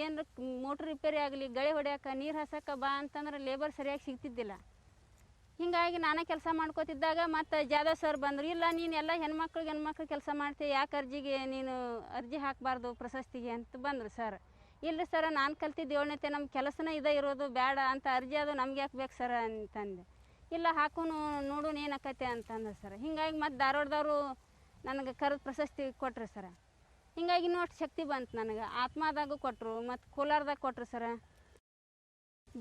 ಏನು ಮೋಟ್ರ್ ರಿಪೇರಿ ಆಗಲಿ, ಗಳೆ ಹೊಡ್ಯಾಕ, ನೀರು ಹಾಸಕ್ಕೆ ಬಾ ಅಂತಂದ್ರೆ ಲೇಬರ್ ಸರಿಯಾಗಿ ಸಿಗ್ತಿದ್ದಿಲ್ಲ. ಹಿಂಗಾಗಿ ನಾನೇ ಕೆಲಸ ಮಾಡ್ಕೋತಿದ್ದಾಗ ಮತ್ತು ಜಾಧವ್ ಸರ್ ಬಂದರು, ಇಲ್ಲ, ನೀನು ಎಲ್ಲ ಹೆಣ್ಮಕ್ಳಿಗೆ ಹೆಣ್ಮಕ್ಳು ಕೆಲಸ ಮಾಡ್ತೀಯ ಯಾಕೆ ಅರ್ಜಿಗೆ ನೀನು ಅರ್ಜಿ ಹಾಕಬಾರ್ದು ಪ್ರಶಸ್ತಿಗೆ? ಅಂತ ಬಂದರು ಸರ್ ಇಲ್ಲರಿ ಸರ್ ನಾನು ಕಲ್ತಿದ್ದು ಏಳನೇತೆ ನಮ್ಮ ಕೆಲಸನೇ ಇದೇ ಇರೋದು ಬೇಡ ಅಂತ ಅರ್ಜಿ ಅದು ನಮ್ಗೆ ಯಾಕೆ ಬೇಕು ಸರ್ ಅಂತಂದೆ. ಇಲ್ಲ, ಹಾಕೋನು ನೋಡೋಣ ಏನಾಕತೆ ಅಂತಂದ ಸರ್ ಹಿಂಗಾಗಿ ಮತ್ತು ಧಾರವಾಡದವರು ನನಗೆ ಕರೆದ ಪ್ರಶಸ್ತಿ ಕೊಟ್ರು ಸರ. ಹಿಂಗಾಗಿ ಇನ್ನೂ ಅಷ್ಟು ಶಕ್ತಿ ಬಂತು ನನಗೆ. ಆತ್ಮದಾಗೂ ಕೊಟ್ಟರು ಮತ್ತು ಕೋಲಾರದಾಗ ಕೊಟ್ಟರು ಸರ.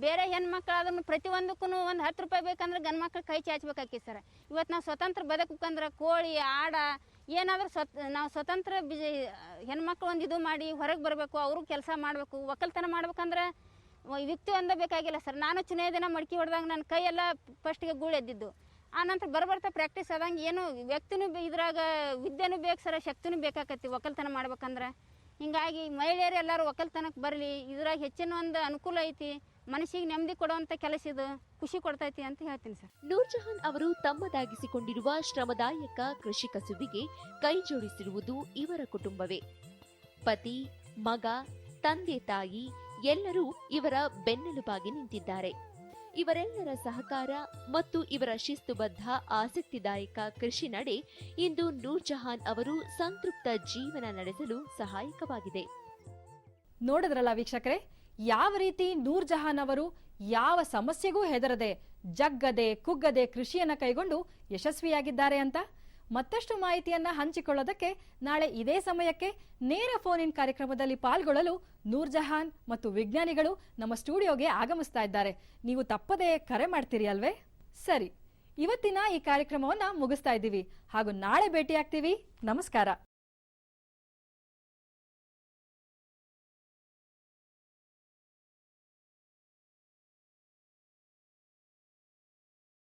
ಬೇರೆ ಹೆಣ್ಮಕ್ಳಾದ್ರೂ ಪ್ರತಿಯೊಂದಕ್ಕೂ ಒಂದು ಹತ್ತು ರೂಪಾಯಿ ಬೇಕಂದ್ರೆ ಗಂಡು ಮಕ್ಳು ಕೈ ಚಾಚಬೇಕಾಕಿ ಸರ್. ಇವತ್ತು ನಾವು ಸ್ವತಂತ್ರ ಬದುಕಬೇಕಂದ್ರೆ ಕೋಳಿ, ಆಡ, ಏನಾದರೂ ಸ್ವತ್, ನಾವು ಸ್ವತಂತ್ರ ಬಿಜಿ, ಹೆಣ್ಮಕ್ಳು ಒಂದು ಇದು ಮಾಡಿ ಹೊರಗೆ ಬರಬೇಕು, ಅವರು ಕೆಲಸ ಮಾಡಬೇಕು, ಒಕ್ಕಲ್ತನ ಮಾಡ್ಬೇಕಂದ್ರೆ ವ್ಯಕ್ತಿ ಒಂದೇ ಬೇಕಾಗಿಲ್ಲ ಸರ್. ನಾನು ಚುನಾಯ ದಿನ ಮಡ್ಕಿ ಹೊಡೆದಾಗ ನನ್ನ ಕೈಯೆಲ್ಲ ಫಸ್ಟಿಗೆ ಗೂಳು ಎದ್ದಿದ್ದು. ಆ ನಂತರ ಬರ್ಬರ್ತಾ ಪ್ರಾಕ್ಟೀಸ್ ಆದಂಗೆ ಏನು ವ್ಯಕ್ತಿನೂ ಇದ್ರಾಗ ವಿದ್ಯೆನೂ ಬೇಕು ಸರ ಶಕ್ತಿನೂ ಬೇಕಾಕತಿ ಒಕ್ಕಲ್ತನ ಮಾಡ್ಬೇಕಂದ್ರೆ. ಹಿಂಗಾಗಿ ಮಹಿಳೆಯರು ಎಲ್ಲರೂ ಒಕ್ಕಲ್ತನಕ್ಕೆ ಬರಲಿ, ಇದ್ರಾಗ ಹೆಚ್ಚಿನ ಒಂದು ಅನುಕೂಲ ಐತಿ, ಮನಸ್ಸಿಗೆ ನೆಮ್ಮದಿ ಕೊಡುವಂಥ ಕೆಲಸ ಇದು, ಖುಷಿ ಕೊಡ್ತೈತಿ ಅಂತ ಹೇಳ್ತೀನಿ ಸರ್. ನೂರ್ಜಹಾನ್ ಅವರು ತಮ್ಮದಾಗಿಸಿಕೊಂಡಿರುವ ಶ್ರಮದಾಯಕ ಕೃಷಿ ಕಸುಬಿಗೆ ಕೈ ಜೋಡಿಸಿರುವುದು ಇವರ ಕುಟುಂಬವೇ. ಪತಿ, ಮಗ, ತಂದೆ, ತಾಯಿ ಎಲ್ಲರೂ ಇವರ ಬೆನ್ನೆಲುಬಾಗಿ ನಿಂತಿದ್ದಾರೆ. ಇವರೆಲ್ಲರ ಸಹಕಾರ ಮತ್ತು ಇವರ ಶಿಸ್ತುಬದ್ಧ ಆಸಕ್ತಿದಾಯಕ ಕೃಷಿ ನಡೆ ಇಂದು ನೂರ್ಜಹಾನ್ ಅವರು ಸಂತೃಪ್ತ ಜೀವನ ನಡೆಸಲು ಸಹಾಯಕವಾಗಿದೆ. ನೋಡಿದ್ರಲ್ಲ ವೀಕ್ಷಕರೇ, ಯಾವ ರೀತಿ ನೂರ್ ಜಹಾನ್ ಅವರು ಯಾವ ಸಮಸ್ಯೆಗೂ ಹೆದರದೆ ಜಗ್ಗದೆ ಕುಗ್ಗದೆ ಕೃಷಿಯನ್ನ ಕೈಗೊಂಡು ಯಶಸ್ವಿಯಾಗಿದ್ದಾರೆ ಅಂತ? ಮತ್ತಷ್ಟು ಮಾಹಿತಿಯನ್ನ ಹಂಚಿಕೊಳ್ಳೋದಕ್ಕೆ ನಾಳೆ ಇದೇ ಸಮಯಕ್ಕೆ ನೇರ ಫೋನ್ ಇನ್ ಕಾರ್ಯಕ್ರಮದಲ್ಲಿ ಪಾಲ್ಗೊಳ್ಳಲು ನೂರ್ ಜಹಾನ್ ಮತ್ತು ವಿಜ್ಞಾನಿಗಳು ನಮ್ಮ ಸ್ಟುಡಿಯೋಗೆ ಆಗಮಿಸ್ತಾ ಇದ್ದಾರೆ. ನೀವು ತಪ್ಪದೇ ಕರೆ ಮಾಡ್ತೀರಿ ಅಲ್ವೇ? ಸರಿ, ಇವತ್ತಿನ ಈ ಕಾರ್ಯಕ್ರಮವನ್ನ ಮುಗಿಸ್ತಾ ಇದ್ದೀವಿ. ಹಾಗೂ ನಾಳೆ ಭೇಟಿಯಾಗ್ತೀವಿ. ನಮಸ್ಕಾರ.